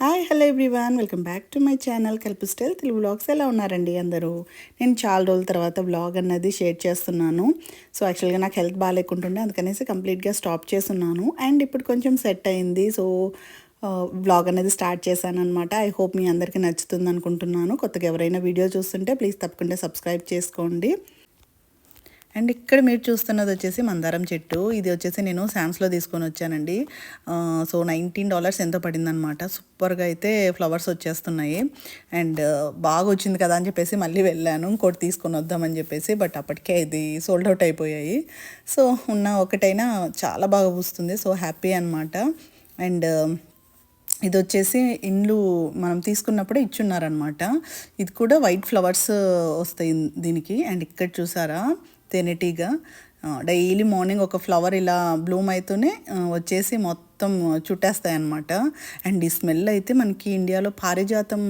Hi hello everyone. Welcome back to my channel Kalpu style Telugu vlogs ఎలా ఉన్నారండి అందరూ? నేను చాలా రోజుల తర్వాత బ్లాగ్ అన్నది షేర్ చేస్తున్నాను. సో యాక్చువల్గా నాకు హెల్త్ బాగాలేకుంటుండే అందుకనేసి కంప్లీట్గా స్టాప్ చేస్తున్నాను. అండ్ ఇప్పుడు కొంచెం సెట్ అయింది. సో బ్లాగ్ అనేది స్టార్ట్ చేశాను అనమాట ఐ హోప్ మీ అందరికీ నచ్చుతుంది అనుకుంటున్నాను కొత్తగా ఎవరైనా వీడియో చూస్తుంటే ప్లీజ్ తప్పకుండా సబ్స్క్రైబ్ చేసుకోండి. అండ్ ఇక్కడ మీరు చూస్తున్నది వచ్చేసి మందారం చెట్టు. ఇది వచ్చేసి నేను శామ్స్లో తీసుకొని వచ్చానండి. సో నైన్టీన్ డాలర్స్ ఎంత పడిందనమాట సూపర్గా అయితే ఫ్లవర్స్ వచ్చేస్తున్నాయి. అండ్ బాగా వచ్చింది కదా అని చెప్పేసి మళ్ళీ వెళ్ళాను. ఇంకోటి తీసుకొని వద్దామని చెప్పేసి బట్ అప్పటికే ఇది సోల్డ్ అవుట్ అయిపోయాయి. సో ఉన్న ఒకటైనా చాలా బాగా పూస్తుంది. సో హ్యాపీ అనమాట అండ్ ఇది వచ్చేసి ఇండ్లు మనం తీసుకున్నప్పుడే ఇచ్చున్నారనమాట ఇది కూడా వైట్ ఫ్లవర్స్ వస్తాయి దీనికి. అండ్ ఇక్కడ చూసారా? తేనెటీగ. డైలీ మార్నింగ్ ఒక ఫ్లవర్ ఇలా బ్లూమ్ అయితేనే వచ్చేసి మొత్తం చుట్టేస్తాయి అనమాట అండ్ ఈ స్మెల్ అయితే మనకి ఇండియాలో పారిజాతం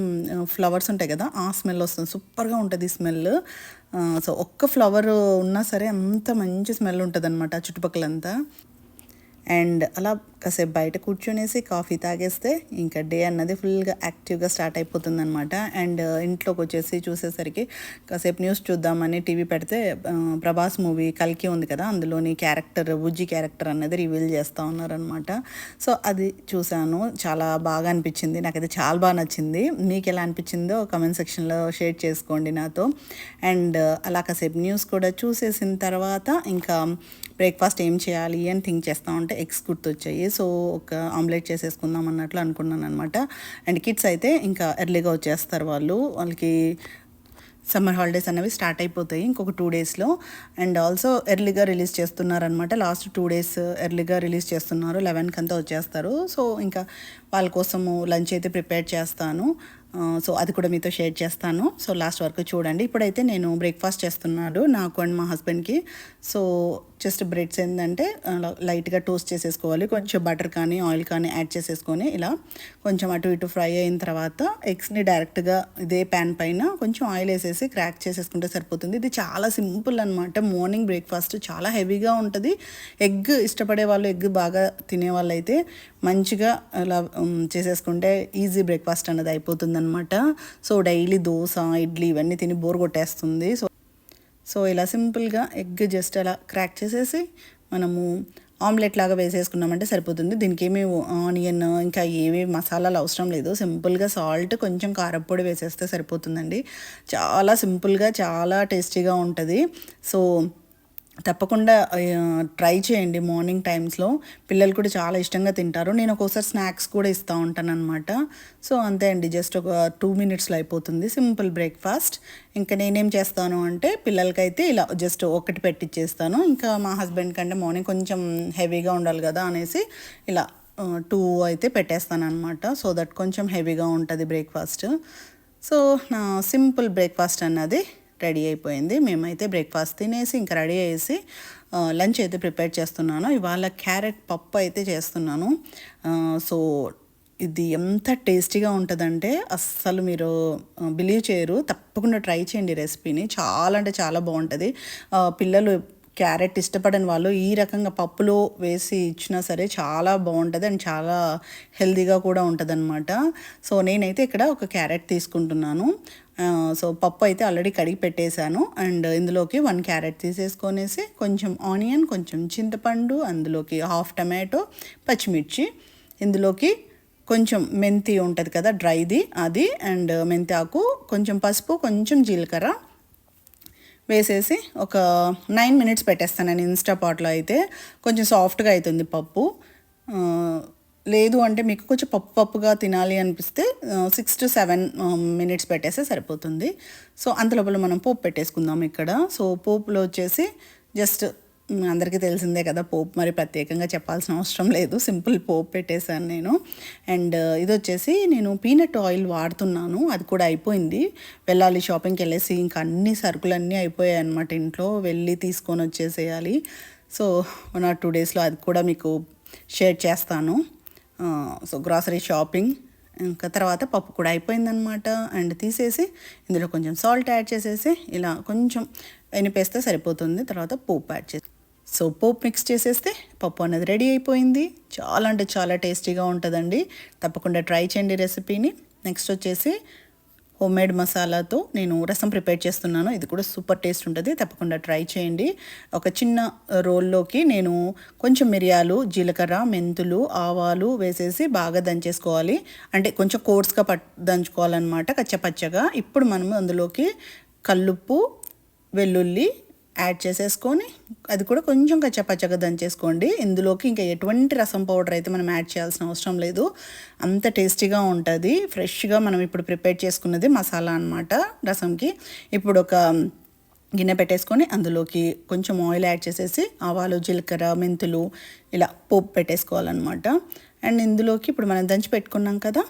ఫ్లవర్స్ ఉంటాయి కదా ఆ స్మెల్ వస్తుంది. సూపర్గా ఉంటుంది ఈ స్మెల్. సో ఒక్క ఫ్లవర్ ఉన్నా సరే అంత మంచి స్మెల్ ఉంటుంది అనమాట చుట్టుపక్కలంతా. అండ్ అలా కాసేపు బయట కూర్చునేసి కాఫీ తాగేస్తే ఇంకా డే అన్నది ఫుల్గా యాక్టివ్గా స్టార్ట్ అయిపోతుంది అనమాట అండ్ ఇంట్లోకి వచ్చేసి చూసేసరికి కాసేపు న్యూస్ చూద్దామని టీవీ పెడితే ప్రభాస్ మూవీ కల్కి ఉంది కదా అందులోని క్యారెక్టర్ బుజ్జి క్యారెక్టర్ అన్నది రివీల్ చేస్తూ ఉన్నారనమాట సో అది చూశాను. చాలా బాగా అనిపించింది. నాకైతే చాలా బాగా నచ్చింది. మీకు ఎలా అనిపించిందో కమెంట్ సెక్షన్లో షేర్ చేసుకోండి నాతో. అండ్ అలా కాసేపు న్యూస్ కూడా చూసేసిన తర్వాత ఇంకా బ్రేక్ఫాస్ట్ ఏం చేయాలి అని థింక్ చేస్తూ ఉంటే ఎగ్స్ గుర్తొచ్చాయి. సో ఒక ఆమ్లెట్ చేసేసుకుందాం అన్నట్లు అనుకున్నాను అనమాట అండ్ కిడ్స్ అయితే ఇంకా ఎర్లీగా వచ్చేస్తారు వాళ్ళు. వాళ్ళకి సమ్మర్ హాలిడేస్ అనేవి స్టార్ట్ అయిపోతాయి ఇంకొక టూ డేస్లో. అండ్ ఆల్సో ఎర్లీగా రిలీజ్ చేస్తున్నారనమాట లాస్ట్ టూ డేస్ ఎర్లీగా రిలీజ్ చేస్తున్నారు. లెవెన్కి అంతా వచ్చేస్తారు. సో ఇంకా వాళ్ళ కోసము లంచ్ అయితే ప్రిపేర్ చేస్తాను. సో అది కూడా మీతో షేర్ చేస్తాను. సో లాస్ట్ వరకు చూడండి. ఇప్పుడైతే నేను బ్రేక్ఫాస్ట్ చేస్తున్నాడు నాకు అండ్ మా హస్బెండ్కి. సో జస్ట్ బ్రెడ్స్ ఏంటంటే లైట్గా టోస్ట్ చేసేసుకోవాలి. కొంచెం బటర్ కానీ ఆయిల్ కానీ యాడ్ చేసేసుకొని ఇలా కొంచెం అటు ఇటు ఫ్రై అయిన తర్వాత ఎగ్స్ని డైరెక్ట్గా ఇదే ప్యాన్ పైన కొంచెం ఆయిల్ వేసేసి క్రాక్ చేసేసుకుంటే సరిపోతుంది. ఇది చాలా సింపుల్ అనమాట మార్నింగ్ బ్రేక్ఫాస్ట్ చాలా హెవీగా ఉంటుంది. ఎగ్ ఇష్టపడే వాళ్ళు ఎగ్ బాగా తినే వాళ్ళు అయితే మంచిగా అలా చేసేసుకుంటే ఈజీ బ్రేక్ఫాస్ట్ అన్నది అయిపోతుందనమాట సో డైలీ దోశ ఇడ్లీ ఇవన్నీ తిని బోర్ కొట్టేస్తుంది. సో సో ఇలా సింపుల్గా ఎగ్ జస్ట్ అలా క్రాక్ చేసేసి మనము ఆమ్లెట్ లాగా వేసేసుకున్నామంటే సరిపోతుంది. దీనికి ఏమి ఆనియన్ ఇంకా ఏమి మసాలాలు అవసరం లేదు. సింపుల్గా సాల్ట్ కొంచెం కారప్పొడి వేసేస్తే సరిపోతుందండి. చాలా సింపుల్గా చాలా టేస్టీగా ఉంటుంది. సో తప్పకుండా ట్రై చేయండి మార్నింగ్ టైమ్స్లో. పిల్లలు కూడా చాలా ఇష్టంగా తింటారు. నేను ఒక్కోసారి స్నాక్స్ కూడా ఇస్తూ ఉంటాను అనమాట సో అంతే అండి. జస్ట్ ఒక టూ మినిట్స్లో అయిపోతుంది సింపుల్ బ్రేక్ఫాస్ట్. ఇంకా నేనేం చేస్తాను అంటే పిల్లలకైతే ఇలా జస్ట్ ఒకటి పెట్టిచ్చేస్తాను. ఇంకా మా హస్బెండ్ కంటే మార్నింగ్ కొంచెం హెవీగా ఉండాలి కదా అనేసి ఇలా టూ అయితే పెట్టేస్తాను అనమాట సో దట్ కొంచెం హెవీగా ఉంటుంది బ్రేక్ఫాస్ట్. సో నా సింపుల్ బ్రేక్ఫాస్ట్ అన్నది రెడీ అయిపోయింది. మేమైతే బ్రేక్ఫాస్ట్ తినేసి ఇంకా రెడీ అయ్యేసి లంచ్ అయితే ప్రిపేర్ చేస్తున్నాను. ఇవాళ క్యారెట్ పప్పు అయితే చేస్తున్నాను. సో ఇది ఎంత టేస్టీగా ఉంటుందంటే అస్సలు మీరు బిలీవ్ చేయరు. తప్పకుండా ట్రై చేయండి రెసిపీని. చాలా అంటే చాలా బాగుంటుంది. పిల్లలు క్యారెట్ ఇష్టపడని వాళ్ళు ఈ రకంగా పప్పులో వేసి ఇచ్చినా సరే చాలా బాగుంటుంది అండ్ చాలా హెల్తీగా కూడా ఉంటుంది అనమాట సో నేనైతే ఇక్కడ ఒక క్యారెట్ తీసుకుంటున్నాను. సో పప్పు అయితే ఆల్రెడీ కడిగి పెట్టేశాను. అండ్ ఇందులోకి వన్ క్యారెట్ తీసేసుకొనేసి కొంచెం ఆనియన్ కొంచెం చింతపండు అందులోకి హాఫ్ టమాటో పచ్చిమిర్చి. ఇందులోకి కొంచెం మెంతి ఉంటుంది కదా డ్రైది అది. అండ్ మెంతి ఆకు కొంచెం పసుపు కొంచెం జీలకర్ర వేసేసి ఒక నైన్ మినిట్స్ పెట్టేస్తాను నేను ఇన్స్టా పాట్లో అయితే. కొంచెం సాఫ్ట్గా అవుతుంది పప్పు. లేదు అంటే మీకు కొంచెం పప్పు పప్పుగా తినాలి అనిపిస్తే సిక్స్ టు సెవెన్ మినిట్స్ పెట్టేస్తే సరిపోతుంది. సో అంతలోపల మనం పోపు పెట్టేసుకుందాం ఇక్కడ. సో పోపులో వచ్చేసి జస్ట్ అందరికీ తెలిసిందే కదా పోపు. మరి ప్రత్యేకంగా చెప్పాల్సిన అవసరం లేదు. సింపుల్ పోపు పెట్టేశాను నేను. అండ్ ఇది వచ్చేసి నేను పీనట్ ఆయిల్ వాడుతున్నాను. అది కూడా అయిపోయింది. వెళ్ళాలి షాపింగ్కి వెళ్ళేసి ఇంకా అన్ని సరుకులన్నీ అయిపోయాయి అనమాట ఇంట్లో. వెళ్ళి తీసుకొని వచ్చేసేయాలి. సో వన్ ఆర్ టూ డేస్లో అది కూడా మీకు షేర్ చేస్తాను. సో గ్రాసరీ షాపింగ్ ఇంకా తర్వాత పప్పు కూడా అయిపోయిందనమాట అండ్ తీసేసి ఇందులో కొంచెం సాల్ట్ యాడ్ చేసేసి ఇలా కొంచెం ఎనిపేస్తే సరిపోతుంది. తర్వాత పోపు యాడ్ చేసి సో పోపు మిక్స్ చేసేస్తే పప్పు అనేది రెడీ అయిపోయింది. చాలా అంటే చాలా టేస్టీగా ఉంటుందండి. తప్పకుండా ట్రై చేయండి రెసిపీని నెక్స్ట్ వచ్చేసి హోమ్ మేడ్ మసాలాతో నేను రసం ప్రిపేర్ చేస్తున్నాను. ఇది కూడా సూపర్ టేస్ట్ ఉంటుంది. తప్పకుండా ట్రై చేయండి. ఒక చిన్న రోల్లోకి నేను కొంచెం మిరియాలు జీలకర్ర మెంతులు ఆవాలు వేసేసి బాగా దంచేసుకోవాలి. అంటే కొంచెం కోర్స్గా పట్ దంచుకోవాలన్నమాట కచ్చపచ్చగా. ఇప్పుడు మనం అందులోకి కల్లుప్పు వెల్లుల్లి యాడ్ చేసేసుకొని అది కూడా కొంచెం కచ్చపచ్చగా దంచేసుకోండి. ఇందులోకి ఇంకా ఎటువంటి రసం పౌడర్ అయితే మనం యాడ్ చేయాల్సిన అవసరం లేదు. అంత టేస్టీగా ఉంటుంది. ఫ్రెష్గా మనం ఇప్పుడు ప్రిపేర్ చేసుకున్నది మసాలా అనమాట రసంకి. ఇప్పుడు ఒక గిన్నె పెట్టేసుకొని అందులోకి కొంచెం ఆయిల్ యాడ్ చేసేసి ఆవాలు జీలకర్ర మెంతులు ఇలా పోపు పెట్టేసుకోవాలన్నమాట. అండ్ ఇందులోకి ఇప్పుడు మనం దంచి పెట్టుకున్నాం కదా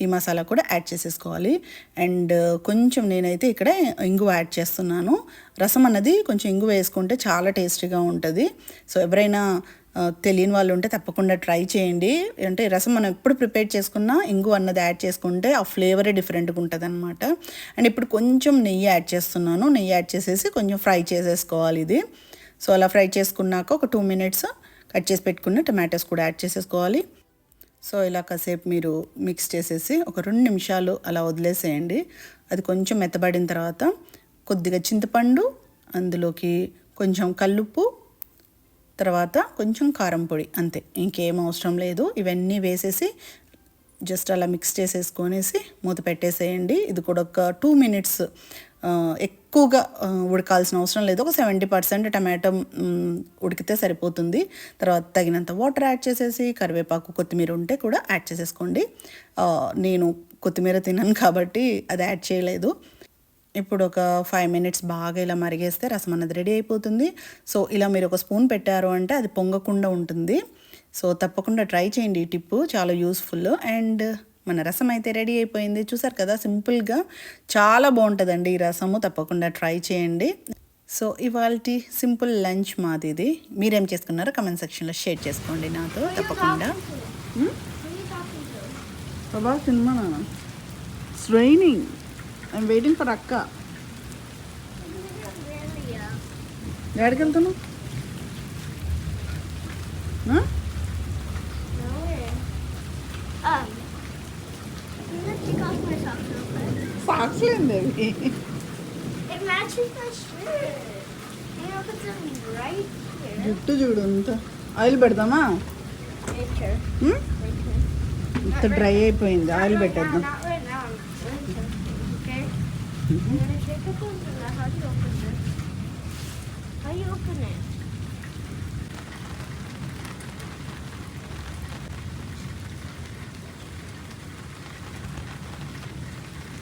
ఈ మసాలా కూడా యాడ్ చేసేసుకోవాలి. అండ్ కొంచెం నేనైతే ఇక్కడ ఇంగువ యాడ్ చేస్తున్నాను. రసం అన్నది కొంచెం ఇంగువ వేసుకుంటే చాలా టేస్టీగా ఉంటుంది. సో ఎవరైనా తెలియని వాళ్ళు ఉంటే తప్పకుండా ట్రై చేయండి. అంటే రసం మనం ఎప్పుడు ప్రిపేర్ చేసుకున్నా ఇంగు అన్నది యాడ్ చేసుకుంటే ఆ ఫ్లేవరే డిఫరెంట్గా ఉంటుంది అనమాట అండ్ ఇప్పుడు కొంచెం నెయ్యి యాడ్ చేస్తున్నాను. నెయ్యి యాడ్ చేసేసి కొంచెం ఫ్రై చేసేసుకోవాలి ఇది. సో అలా ఫ్రై చేసుకున్నాక ఒక టూ మినిట్స్ కట్ చేసి పెట్టుకున్న టమాటోస్ కూడా యాడ్ చేసేసుకోవాలి. సో ఇలా కాసేపు మీరు మిక్స్ చేసేసి ఒక రెండు నిమిషాలు అలా వదిలేసేయండి. అది కొంచెం మెత్తబడిన తర్వాత కొద్దిగా చింతపండు అందులోకి కొంచెం కల్లుప్పు తర్వాత కొంచెం కారం పొడి అంతే. ఇంకేం అవసరం లేదు. ఇవన్నీ వేసేసి జస్ట్ అలా మిక్స్ చేసేసుకొనేసి మూత పెట్టేసేయండి. ఇది కూడా ఒక టూ మినిట్స్ ఎక్కువగా ఉడకాల్సిన అవసరం లేదు. ఒక సెవెంటీ పర్సెంట్ టమాటో ఉడికితే సరిపోతుంది. తర్వాత తగినంత వాటర్ యాడ్ చేసేసి కరివేపాకు కొత్తిమీర ఉంటే కూడా యాడ్ చేసేసుకోండి. నేను కొత్తిమీర తినను కాబట్టి అది యాడ్ చేయలేదు. ఇప్పుడు ఒక ఫైవ్ మినిట్స్ బాగా ఇలా మరిగేస్తే రసం అన్నది రెడీ అయిపోతుంది. సో ఇలా మీరు ఒక స్పూన్ పెట్టారు అంటే అది పొంగకుండా ఉంటుంది. సో తప్పకుండా ట్రై చేయండి ఈ టిప్పు. చాలా యూస్ఫుల్. అండ్ మన రసం అయితే రెడీ అయిపోయింది. చూసారు కదా సింపుల్గా చాలా బాగుంటుందండి ఈ రసము. తప్పకుండా ట్రై చేయండి. సో ఇవాళ సింపుల్ లంచ్ మాది ఇది మీరేం చేసుకున్నారో కమెంట్ సెక్షన్లో షేర్ చేసుకోండి నాతో. తప్పకుండా. Cinema raining I'm waiting for అక్క. ఎక్కడికి వెళ్తున్నావు? Um, them right here. జుట్టు చూడు అంత ఆయిల్ పెడదామా. ఇంత డ్రై అయిపోయింది ఆయిల్ పెట్టేద్దాం not right now.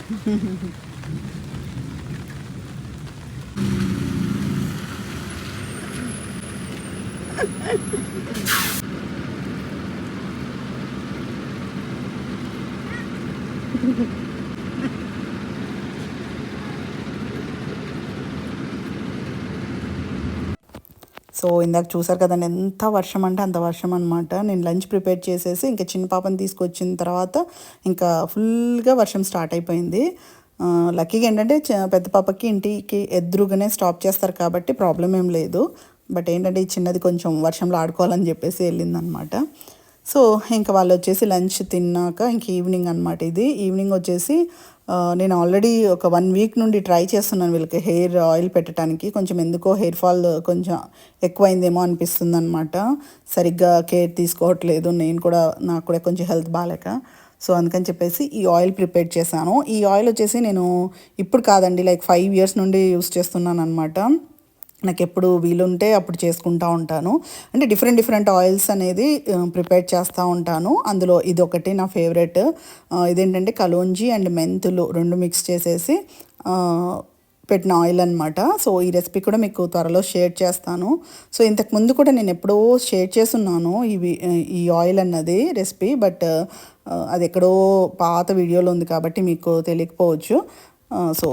Ha ha ha! So ఇందాక చూసారు కదండి ఎంత వర్షం అంటే అంత వర్షం అనమాట నేను లంచ్ ప్రిపేర్ చేసేసి ఇంకా చిన్న పాపని తీసుకొచ్చిన తర్వాత ఇంకా ఫుల్గా వర్షం స్టార్ట్ అయిపోయింది. లక్కీగా ఏంటంటే పెద్ద పాపకి ఇంటికి ఎదురుగానే స్టాప్ చేస్తారు కాబట్టి ప్రాబ్లం ఏం లేదు. బట్ ఏంటంటే ఈ చిన్నది కొంచెం వర్షంలో ఆడుకోవాలని చెప్పేసి వెళ్ళిందనమాట సో ఇంకా వాళ్ళు వచ్చేసి లంచ్ తిన్నాక ఇంక ఈవినింగ్ అనమాట ఇది. ఈవినింగ్ వచ్చేసి నేను ఆల్రెడీ ఒక వన్ వీక్ నుండి ట్రై చేస్తున్నాను వీళ్ళకి హెయిర్ ఆయిల్ పెట్టడానికి కొంచెం ఎందుకో హెయిర్ ఫాల్ కొంచెం ఎక్కువైందేమో అనిపిస్తుంది అనమాట సరిగ్గా కేర్ తీసుకోవట్లేదు. నేను కూడా నాకు కూడా కొంచెం హెల్త్ బాగాలేక సో అందుకని చెప్పేసి ఈ ఆయిల్ ప్రిపేర్ చేశాను. ఈ ఆయిల్ వచ్చేసి నేను ఇప్పుడు కాదండి లైక్ ఫైవ్ ఇయర్స్ నుండి యూస్ చేస్తున్నాను అనమాట నాకు ఎప్పుడు వీలుంటే అప్పుడు చేసుకుంటా ఉంటాను. అంటే డిఫరెంట్ డిఫరెంట్ ఆయిల్స్ అనేది ప్రిపేర్ చేస్తూ ఉంటాను. అందులో ఇది ఒకటి నా ఫేవరెట్ ఇదేంటంటే కలోంజీ అండ్ మెంతులు రెండు మిక్స్ చేసేసి పెట్టిన ఆయిల్ అనమాట సో ఈ రెసిపీ కూడా మీకు త్వరలో షేర్ చేస్తాను. సో ఇంతకు ముందు కూడా నేను ఎప్పుడో షేర్ చేస్తున్నాను ఇవి ఈ ఆయిల్ అన్నది రెసిపీ బట్ అది ఎక్కడో పాత వీడియోలో ఉంది కాబట్టి మీకు తెలియకపోవచ్చు. సో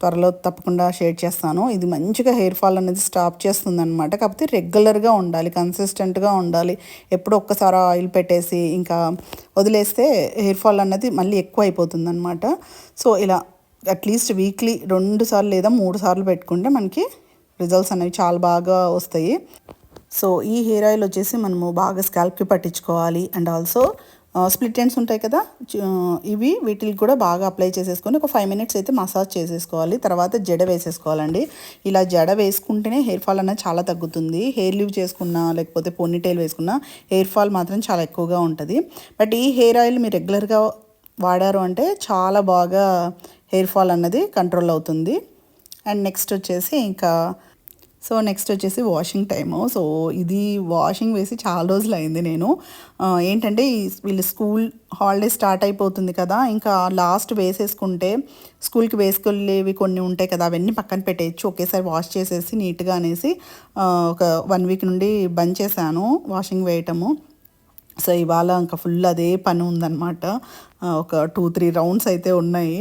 త్వరలో తప్పకుండా షేర్ చేస్తాను. ఇది మంచిగా హెయిర్ ఫాల్ అనేది స్టాప్ చేస్తుంది అనమాట కాకపోతే రెగ్యులర్గా ఉండాలి కన్సిస్టెంట్గా ఉండాలి. ఎప్పుడో ఒక్కసారి ఆయిల్ పెట్టేసి ఇంకా వదిలేస్తే హెయిర్ ఫాల్ అనేది మళ్ళీ ఎక్కువ అయిపోతుంది అనమాట సో ఇలా అట్లీస్ట్ వీక్లీ రెండు సార్లు లేదా మూడు సార్లు పెట్టుకుంటే మనకి రిజల్ట్స్ అనేవి చాలా బాగా వస్తాయి. సో ఈ హెయిర్ ఆయిల్ వచ్చేసి మనము బాగా స్కాల్ప్కి పట్టించుకోవాలి. అండ్ ఆల్సో స్ప్లిట్ ఎండ్స్ ఉంటాయి కదా ఇవి వీటికి కూడా బాగా అప్లై చేసేసుకొని ఒక ఫైవ్ మినిట్స్ అయితే మసాజ్ చేసేసుకోవాలి. తర్వాత జడ వేసేసుకోవాలండి. ఇలా జడ వేసుకుంటేనే హెయిర్ ఫాల్ అనేది చాలా తగ్గుతుంది. హెయిర్ లీవ్ చేసుకున్నా లేకపోతే పోనీటైల్ వేసుకున్నా హెయిర్ ఫాల్ మాత్రం చాలా ఎక్కువగా ఉంటుంది. బట్ ఈ హెయిర్ ఆయిల్ మీరు రెగ్యులర్గా వాడారు అంటే చాలా బాగా హెయిర్ ఫాల్ అన్నది కంట్రోల్ అవుతుంది. అండ్ నెక్స్ట్ వచ్చేసి ఇంకా సో నెక్స్ట్ వచ్చేసి వాషింగ్ టైము. సో ఇది వాషింగ్ వేసి చాలా రోజులు అయింది నేను ఏంటంటే వీళ్ళు స్కూల్ హాలిడే స్టార్ట్ అయిపోతుంది కదా ఇంకా లాస్ట్ వేసేసుకుంటే స్కూల్కి వేసుకెళ్ళేవి కొన్ని ఉంటాయి కదా అవన్నీ పక్కన పెట్టేయచ్చు. ఒకేసారి వాష్ చేసేసి నీట్గా అనేసి ఒక వన్ వీక్ నుండి బంద్ చేశాను వాషింగ్ వేయటము. సో ఇవాళ ఇంకా ఫుల్ అదే పని ఉందన్నమాట. ఒక టూ త్రీ రౌండ్స్ అయితే ఉన్నాయి.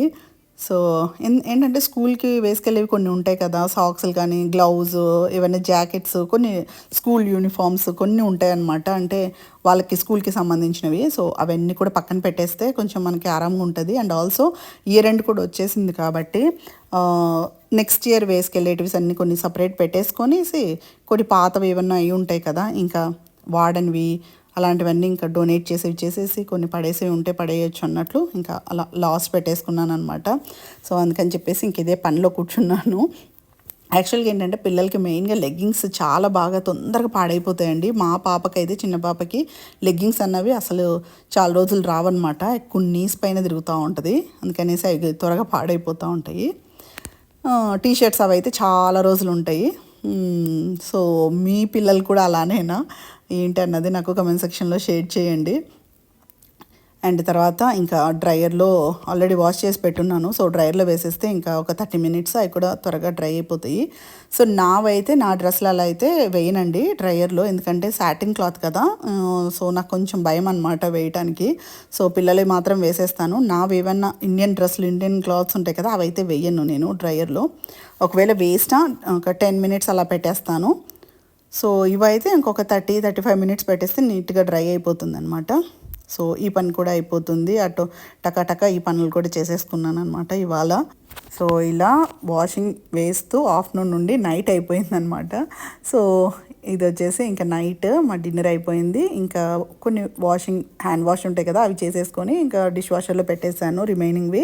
సో ఎన్- ఏంటంటే స్కూల్కి వేసుకెళ్ళేవి కొన్ని ఉంటాయి కదా సాక్స్లు కానీ గ్లౌజ్ ఏవైనా జాకెట్స్ కొన్ని స్కూల్ యూనిఫామ్స్ కొన్ని ఉంటాయి అన్నమాట అంటే వాళ్ళకి స్కూల్కి సంబంధించినవి. సో అవన్నీ కూడా పక్కన పెట్టేస్తే కొంచెం మనకి ఆరాంగా ఉంటుంది. అండ్ ఆల్సో ఇయర్ ఎండ్ కూడా వచ్చేసింది కాబట్టి నెక్స్ట్ ఇయర్ వేసుకెళ్ళేటివి అన్ని కొన్ని సపరేట్ పెట్టేసుకొని కొన్ని పాతవి ఏమన్నా అయి ఉంటాయి కదా ఇంకా వాడనివి అలాంటివన్నీ ఇంకా డొనేట్ చేసేవి చేసేసి కొన్ని పడేసేవి ఉంటే పడేయచ్చు అన్నట్లు ఇంకా అలా లాస్ పెట్టేసుకున్నాను అనమాట సో అందుకని చెప్పేసి ఇంక ఇదే పనిలో కూర్చున్నాను. యాక్చువల్గా ఏంటంటే పిల్లలకి మెయిన్గా లెగ్గింగ్స్ చాలా బాగా తొందరగా పాడైపోతాయండి. మా పాపకైతే చిన్న పాపకి లెగ్గింగ్స్ అన్నవి అసలు చాలా రోజులు రావన్నమాట. ఎక్కువ నీస్ పైన తిరుగుతూ ఉంటుంది. అందుకనేసి అవి త్వరగా పాడైపోతూ ఉంటాయి. టీ షర్ట్స్ అవి అయితే చాలా రోజులు ఉంటాయి. సో మీ పిల్లలు కూడా అలానేనా? ఏంటి అన్నది నాకు కమెంట్ సెక్షన్లో షేర్ చేయండి. అండ్ తర్వాత ఇంకా డ్రైయర్లో ఆల్రెడీ వాష్ చేసి పెట్టున్నాను. సో డ్రైయర్లో వేసేస్తే ఇంకా ఒక థర్టీ మినిట్స్ అవి కూడా త్వరగా డ్రై అయిపోతాయి. సో నావైతే నా డ్రెస్లు అలా అయితే వేయనండి డ్రైయర్లో ఎందుకంటే సాటిన్ క్లాత్ కదా. సో నాకు కొంచెం భయం అనమాట వేయటానికి. సో పిల్లలే మాత్రం వేసేస్తాను. నావి ఏమన్నా ఇండియన్ డ్రెస్సులు ఇండియన్ క్లాత్స్ ఉంటాయి కదా అవి అయితే వేయను నేను డ్రైయర్లో ఒకవేళ వేసినా ఒక టెన్ మినిట్స్ అలా పెట్టేస్తాను. సో ఇవైతే ఇంకొక థర్టీ థర్టీ ఫైవ్ మినిట్స్ పెట్టేస్తే నీట్గా డ్రై అయిపోతుంది అనమాట సో ఈ పని కూడా అయిపోతుంది. అటు టకాటక ఈ పనులు కూడా చేసేసుకున్నాను అనమాట ఇవాళ. సో ఇలా వాషింగ్ వేస్తూ ఆఫ్టర్నూన్ నుండి నైట్ అయిపోయిందనమాట సో ఇది వచ్చేసి ఇంకా నైట్ మా డిన్నర్ అయిపోయింది. ఇంకా కొన్ని వాషింగ్ హ్యాండ్ వాష్ ఉంటాయి కదా అవి చేసేసుకొని ఇంకా డిష్ వాషర్లో పెట్టేశాను రిమైనింగ్వి.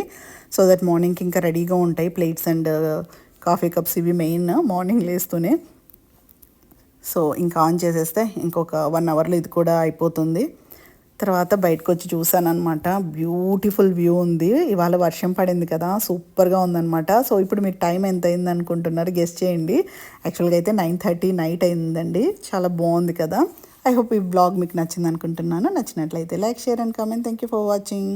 సో దట్ మార్నింగ్కి ఇంకా రెడీగా ఉంటాయి ప్లేట్స్ అండ్ కాఫీ కప్స్ ఇవి మెయిన్ మార్నింగ్ లేస్తూనే. సో ఇంకా ఆన్ చేసేస్తే ఇంకొక వన్ అవర్లో ఇది కూడా అయిపోతుంది. తర్వాత బయటకు వచ్చి చూసాను అనమాట బ్యూటిఫుల్ వ్యూ ఉంది. ఇవాళ వర్షం పడింది కదా సూపర్గా ఉందన్నమాట. సో ఇప్పుడు మీరు టైం ఎంత అయింది అనుకుంటున్నారు గెస్ట్ చేయండి. యాక్చువల్గా అయితే నైన్ థర్టీ నైట్ అయిందండి. చాలా బాగుంది కదా. ఐ హోప్ ఈ బ్లాగ్ మీకు నచ్చింది అనుకుంటున్నాను. నచ్చినట్లయితే like share and comment. Thank you for watching